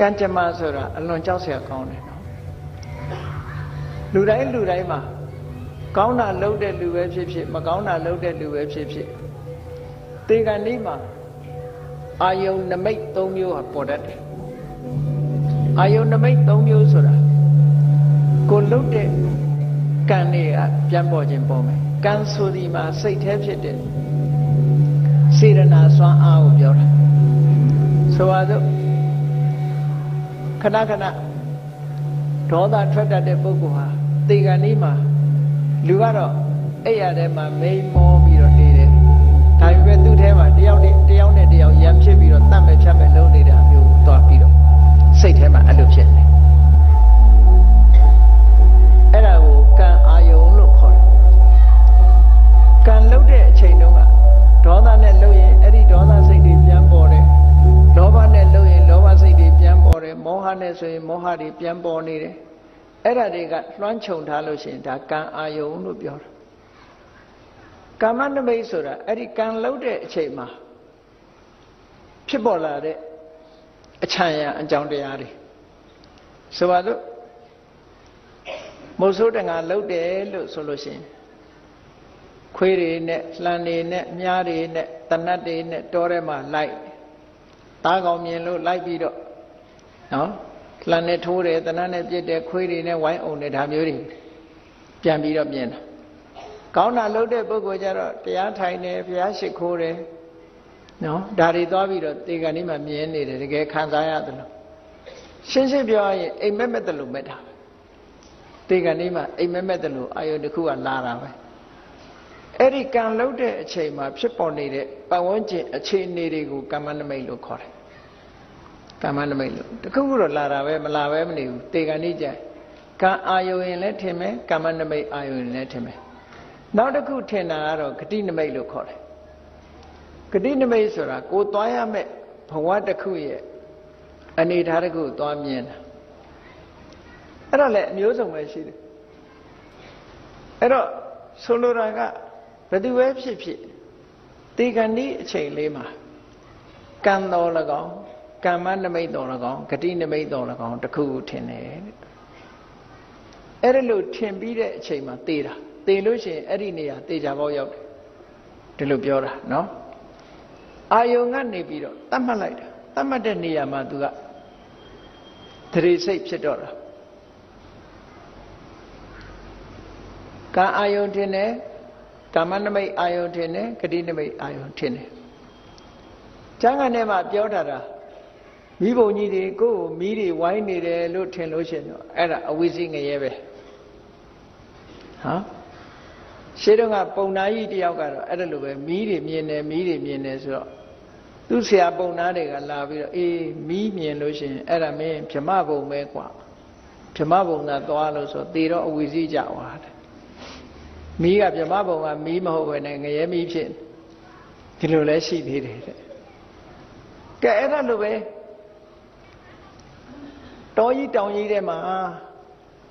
ကံကြမ္မာဆိုတာအလွန်ကြောက်စရာကောင်းတယ်နော်လူတိုင်းလူတိုင်းမှာကောင်းတာလုပ်တဲ့လူပဲဖြစ်ဖြစ်မကောင်းတာလုပ်တဲ့လူပဲဖြစ်ဖြစ်တေကံဒီမှာအာယုံနမိတ်၃မျိုးဟာပေါ်တတ်တယ်အာယုံနမိတ်၃မျိုးဆိုတာကိုလုပ်တဲ့ကံတွေကပြန်ပေါ်ခြင်းပေါ်မယ်ကံဆိုဒီမှာစိတ်แท้ဖြစ်တဲ့စေရနာစွမ်းအားကိုပြောတာဆိုပါစို့ ခဏခဏဒေါသထွက်တတ်တဲ့ပုဂ္ဂိုလ်ဟာတေကံဒီမှာလူကတော့အဲ့ရတဲ့မှာမိန်မောပြီးတော့နေတယ်ဒါပေမဲ့သူ့ထဲမှာတယောက်နဲ့တယောက်နဲ့တယောက်ရံဖြစ်ပြီးတော့တတ်မဲ့ဖြတ်မဲ့လုံးနေတာမျိုးကိုတွားပြီးတော့စိတ်ထဲမှာအဲ့လိုဖြစ် တယ်မောဟနဲ့ဆိုရင်မောဟတွေပြန်ပေါ်နေတယ်အဲ့ဒါတွေကလွှမ်းခြုံထားလို့ရှိရင်ဒါကံအာယုံလို့ပြောတာကာမနမိတ်ဆိုတာအဲ့ဒီကံလှုပ်တဲ့အချိန်မှာဖြစ်ပေါ်လာတဲ့အချမ်းရအကြောင်းတရားတွေဆိုပါတော့မုတ်ဆိုးတငါလှုပ်တယ်လို့ဆိုလို့ရှိရင်ခွေးတွေနဲ့လှန်တွေနဲ့မြားတွေနဲ့တနတ်တွေနဲ့တောထဲမှာလိုက်သားကောင်မြင်လို့လိုက်ပြီးတော့နော် လှန်နဲ့ထိုးတယ်တနတ်နဲ့ပြစ်တယ်ခွေးတွေနဲ့ဝိုင်းအောင်တယ်ဒါမျိုးတွေပြန်ပြီးတော့မြင်တာကောင်းတာလုပ်တဲ့ပုဂ္ဂိုလ်ကျတော့တရားထိုင်တယ်ဘုရားရှိခိုးတယ်နော်ဒါတွေသွားပြီးတော့တေကန်ဒီမှာမြင်နေတယ်တကယ်ခံစားရတယ်လို့ရှင်းရှင်းပြောရရင်အိမ်မက်မက်တယ်လို့မဲ့တာတေကန်ဒီမှာအိမ်မက်မက်တယ်လို့အာယုန်တစ်ခုကလာတာပဲအဲ့ဒီကံလှုပ်တဲ့အချိန်မှာဖြစ်ပေါ်နေတဲ့ပတ်ဝန်းကျင်အခြေအနေတွေကိုကမ္မနမိတ်လို့ခေါ်တယ် ကမ္မနမိတ်လို့တခုခုတော့လာတာပဲမလာပဲမနေဘူးတေကန်ဒီကြကံအာယုန်ရင်လည်းထင်မယ်ကမ္မနမိတ်အာယုန်ရင်လည်းထင်မယ်နောက်တစ်ခုထင်တာကတော့ဂတိနမိတ်လို့ခေါ်တယ်ဂတိနမိတ်ဆိုတာကိုသွားရမဲ့ဘဝတစ်ခုရဲ့အနေထားတစ်ခုကိုသွားမြင်တာအဲ့တော့လည်းအမျိုးစုံပဲရှိတယ်အဲ့တော့ဆိုလိုတာကဘယ်သူပဲဖြစ်ဖြစ်တေခဏီအချိန်လေးမှာကံတော်၎င်း ကမ္မနမိတ်တော်၎င်းဂတိနမိတ်တော်၎င်းတစ်ခုခုထင်တယ်တဲ့အဲ့ဒါလို့ထင်ပြီးတဲ့အချိန်မှာတေးတာတေးလို့ရှိရင်အဲ့ဒီနေရာတေးကြပေါက်ရောက်တယ်ဒီလိုပြောတာနော်အာယုံကနေပြီးတော့တတ်မှတ်လိုက်တာတတ်မှတ်တဲ့နေရာမှာသူကသတိစိတ်ဖြစ်တော့တာကာအာယုံထင်တယ်ကာမနမိတ်အာယုံထင်တယ်ဂတိနမိတ်အာယုံထင်တယ်ကျမ်းဂန်ထဲမှာပြောထားတာ မိဘုံကြီးတွေကိုယ်မိတွေဝိုင်းနေတယ်လို့ထင်လို့ရှင်တော့အဲ့ဒါအဝိဇိငရဲပဲဟာရှေးတုန်းကပုံနာကြီးတယောက်ကတော့အဲ့ဒါလိုပဲမိတွေမြင်တယ်မိတွေမြင်တယ်ဆိုတော့သူ့ဆရာပုံနာတွေကလာပြီးတော့အေးမိမြင်လို့ရှင်အဲ့ဒါမင်းဗြမဘုံပဲကွာဗြမဘုံကသွားလို့ဆိုတေတော့အဝိဇိကြွားတယ်မိကဗြမဘုံကမိမဟုတ်ပဲနဲ့ငရဲမိဖြစ်ဒီလိုလဲရှိသေးတယ်တဲ့ကဲအဲ့ဒါလိုပဲ တောကြီးတောင်ကြီးထဲမှာ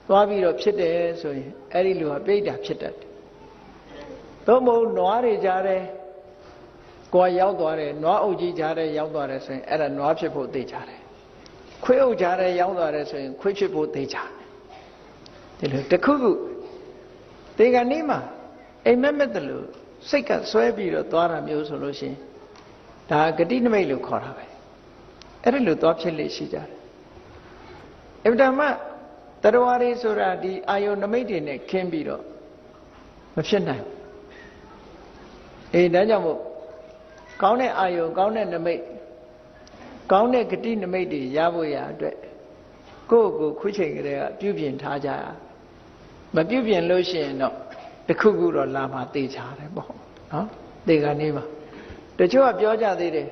သွားပြီးတော့ဖြစ်တယ်ဆိုရင်အဲ့ဒီလူကပြိတ္တာဖြစ်တတ်တယ်သို့မဟုတ်နွားတွေကြားတယ်ကိုယ်ရောက်သွားတယ်နွားအုပ်ကြီးကြားတယ်ရောက်သွားတယ်ဆိုရင်အဲ့ဒါနွားဖြစ်ဖို့သိကြတယ်ခွေးအုပ်ကြားတယ်ရောက်သွားတယ်ဆိုရင်ခွေးဖြစ်ဖို့သိကြတယ်ဒီလိုတခုခုတေကနေ့မှာအိမ်မက်မက်တလို့စိတ်ကဆွဲပြီးတော့သွားတာမျိုးဆိုလို့ရှိရင်ဒါဂတိနမိတ်လို့ခေါ်တာပဲအဲ့ဒါလို့သွားဖြစ်လေရှိကြတယ် အဗ္ဗဓမ္မတရားတွေဆိုတာဒီအာယုန်နမိတ်တွေနဲ့ခင်းပြီးတော့မဖြစ်နိုင်ဘူးအေးဒါကြောင့်မို့ကောင်းတဲ့အာယုံကောင်းတဲ့နမိတ်ကောင်းတဲ့ဂတိနမိတ်တွေရဖို့ရအတွက်ကိုယ့်ကိုခုချိန်ကလေးကပြုပြင်ထားကြရမပြုပြင်လို့ရှိရင်တော့တခုခုတော့လာမှသိချတယ်ပေါ့နော်သိကနေမှာတချို့ကပြောကြသေးတယ်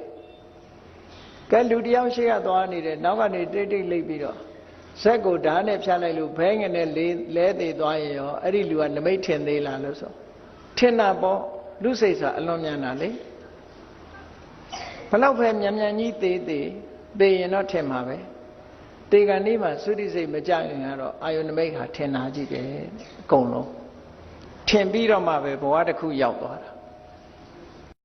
ကဲလူတယောက်ရှိကသွားနေတယ်နောက်ကနေတိတ်တိတ်လိပ်ပြီးတော့ ဇက်ကိုဓာတ်နဲ့ဖြတ်လိုက်လို့ဘဲငနဲ့လဲသေးသွားရင်ရောအဲ့ဒီလူကနမိတ်ထင်သေးလားလို့ဆိုထင်တာပေါ့လူစိတ်ဆိုတာအလွန်မြန်တာလေဘလောက်ပဲမြန်မြန်ကြီးသေးသေးသေရင်တော့ထင်မှာပဲတေကန်នេះမှာသုတိစိတ်မကြရင်ကတော့အာယုန်နမိတ်ဟာထင်တာကြည့်တယ်အကုန်လုံးထင်ပြီးတော့မှပဲဘဝတစ်ခုရောက်သွားတာ